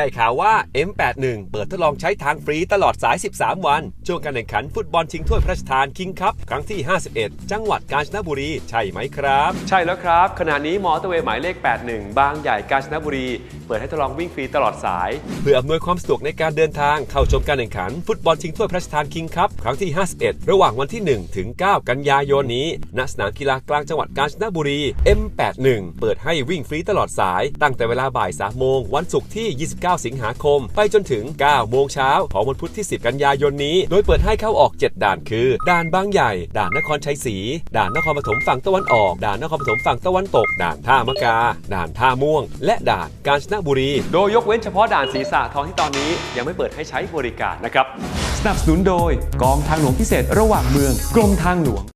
ได้ข่าวว่า M81 เปิดทดลองใช้ทางฟรีตลอดสาย 13 วัน ช่วงการแข่งขันฟุตบอลชิงถ้วยพระราชทานคิงคัพครั้งที่ 51 จังหวัดกาญจนบุรี ใช่ไหมครับ ใช่แล้วครับ ขณะนี้มอเตอร์เวย์หมายเลข 81 บางใหญ่กาญจนบุรี เปิดให้ทดลองวิ่งฟรีตลอดสาย เพื่ออำนวยความสะดวกในการเดินทางเข้าชมการแข่งขันฟุตบอลชิงถ้วยพระราชทานคิงคัพครั้งที่ 51 ระหว่างวันที่ 1 ถึง 9 กันยายนนี้ณสนามกีฬากลางจังหวัดกาญจนบุรี M81 เปิดให้วิ่งฟรีตลอดสาย ตั้งแต่เวลาบ่าย3โมงวันศุกร์ที่ 29สิงหาคม ไปจนถึง 9 โมงเช้าของวันพุธที่ 10 กันยายนนี้ โดยเปิดให้เข้าออก 7 ด่านคือ ด่านบางใหญ่ ด่านนครชัยศรี ด่านนครปฐมฝั่งตะวันออก ด่านนครปฐมฝั่งตะวันตก ด่านท่ามะกา ด่านท่าม่วง และด่านกาญจนบุรี โดยยกเว้นเฉพาะด่านศีรษะทองที่ตอนนี้ยังไม่เปิดให้ใช้บริการนะครับ สนับสนุนโดยกองทางหลวงพิเศษระหว่างเมือง กรมทางหลวง